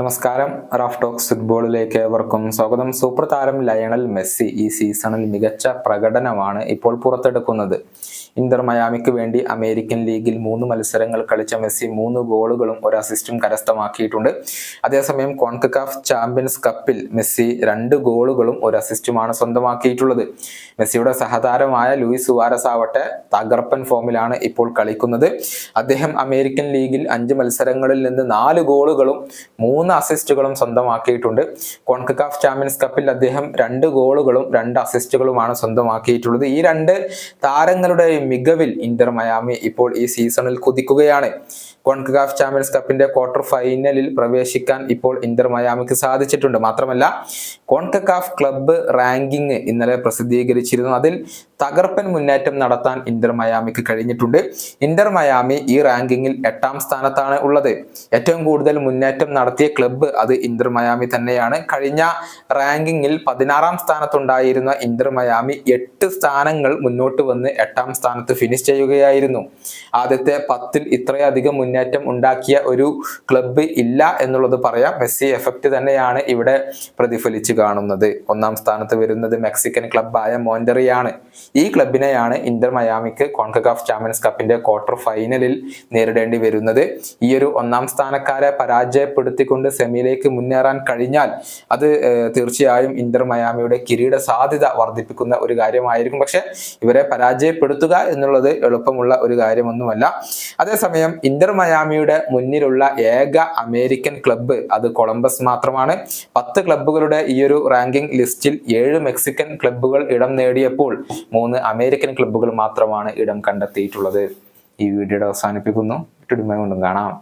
നമസ്കാരം. Raf talks ഫുട്ബോളിലേക്ക് ഏവർക്കും സ്വാഗതം. സൂപ്പർ താരം ലയണൽ മെസ്സി ഈ സീസണിൽ മികച്ച പ്രകടനമാണ് ഇപ്പോൾ പുറത്തെടുക്കുന്നത്. ഇന്റർ മയാമിക്ക് വേണ്ടി അമേരിക്കൻ ലീഗിൽ മൂന്ന് മത്സരങ്ങൾ കളിച്ച മെസ്സി മൂന്ന് ഗോളുകളും ഒരു അസിസ്റ്റും കരസ്ഥമാക്കിയിട്ടുണ്ട്. അതേസമയം കോൺകക്കാഫ് ചാമ്പ്യൻസ് കപ്പിൽ മെസ്സി രണ്ട് ഗോളുകളും ഒരു അസിസ്റ്റുമാണ് സ്വന്തമാക്കിയിട്ടുള്ളത്. മെസ്സിയുടെ സഹതാരമായ ലൂയിസ് സുവാരസ് ആവട്ടെ തകർപ്പൻ ഫോമിലാണ് ഇപ്പോൾ കളിക്കുന്നത്. അദ്ദേഹം അമേരിക്കൻ ലീഗിൽ അഞ്ച് മത്സരങ്ങളിൽ നിന്ന് നാല് ഗോളുകളും മൂന്ന് അസിസ്റ്റുകളും സ്വന്തമാക്കിയിട്ടുണ്ട്. കോൺകക്കാഫ് ചാമ്പ്യൻസ് കപ്പിൽ അദ്ദേഹം രണ്ട് ഗോളുകളും രണ്ട് അസിസ്റ്റുകളുമാണ് സ്വന്തമാക്കിയിട്ടുള്ളത്. ഈ രണ്ട് താരങ്ങളുടെ മികവിൽ ഇന്റർ മയാമി ഇപ്പോൾ ഈ സീസണിൽ കുതിക്കുകയാണ്. കോൺകക്കാഫ് ചാമ്പ്യൻസ് കപ്പിന്റെ ക്വാർട്ടർ ഫൈനലിൽ പ്രവേശിക്കാൻ ഇപ്പോൾ ഇന്റർ മയാമിക്ക് സാധിച്ചിട്ടുണ്ട്. മാത്രമല്ല കോൺകക്കാഫ് ക്ലബ്ബ് റാങ്കിങ് ഇന്നലെ പ്രസിദ്ധീകരിച്ചിരുന്നു. അതിൽ തകർപ്പൻ മുന്നേറ്റം നടത്താൻ ഇന്റർ മയാമിക്ക് കഴിഞ്ഞിട്ടുണ്ട്. ഇന്റർ മയാമി ഈ റാങ്കിങ്ങിൽ എട്ടാം സ്ഥാനത്താണ് ഉള്ളത്. ഏറ്റവും കൂടുതൽ മുന്നേറ്റം നടത്തിയ ക്ലബ്ബ് അത് ഇന്റർ മയാമി തന്നെയാണ്. കഴിഞ്ഞ റാങ്കിങ്ങിൽ പതിനാറാം സ്ഥാനത്തുണ്ടായിരുന്ന ഇന്റർ മയാമി എട്ട് സ്ഥാനങ്ങൾ മുന്നോട്ട് വന്ന് എട്ടാം സ്ഥാനത്ത് ഫിനിഷ് ചെയ്യുകയായിരുന്നു. ആദ്യത്തെ പത്തിൽ ഇത്രയധികം മുന്നേറ്റം ഉണ്ടാക്കിയ ഒരു ക്ലബ്ബ് ഇല്ല എന്നുള്ളത് പറയാം. മെസ്സി എഫക്റ്റ് തന്നെയാണ് ഇവിടെ പ്രതിഫലിച്ചു കാണുന്നത്. ഒന്നാം സ്ഥാനത്ത് വരുന്നത് മെക്സിക്കൻ ക്ലബ്ബായ മോണ്ടറിയാണ്. ഈ ക്ലബിനെയാണ് ഇന്റർ മയാമിക്ക് കോൺകഗാഫ് ചാമ്പ്യൻസ് കപ്പിന്റെ ക്വാർട്ടർ ഫൈനലിൽ നേരിടേണ്ടി വരുന്നത്. ഈ ഒരു ഒന്നാം സ്ഥാനക്കാരെ പരാജയപ്പെടുത്തിക്കൊണ്ട് സെമിയിലേക്ക് മുന്നേറാൻ കഴിഞ്ഞാൽ അത് തീർച്ചയായും ഇന്റർ മയാമിയുടെ കിരീട സാധ്യത വർദ്ധിപ്പിക്കുന്ന ഒരു കാര്യമായിരിക്കും. പക്ഷെ ഇവരെ പരാജയപ്പെടുത്തുക എന്നുള്ളത് എളുപ്പമുള്ള ഒരു കാര്യമൊന്നുമല്ല. അതേസമയം ഇന്റർ മയാമിയുടെ മുന്നിലുള്ള ഏക അമേരിക്കൻ ക്ലബ്ബ് അത് കൊളംബസ് മാത്രമാണ്. പത്ത് ക്ലബ്ബുകളുടെ ഈ ഒരു റാങ്കിംഗ് ലിസ്റ്റിൽ ഏഴ് മെക്സിക്കൻ ക്ലബ്ബുകൾ ഇടം നേടിയപ്പോൾ മൂന്ന് അമേരിക്കൻ ക്ലബ്ബുകൾ മാത്രമാണ് ഇടം കണ്ടെത്തിയിട്ടുള്ളത്. ഈ വീഡിയോയുടെ അവസാനിപ്പിക്കുന്നു. ഇട്ടുടുമ കൊണ്ടും കാണാം.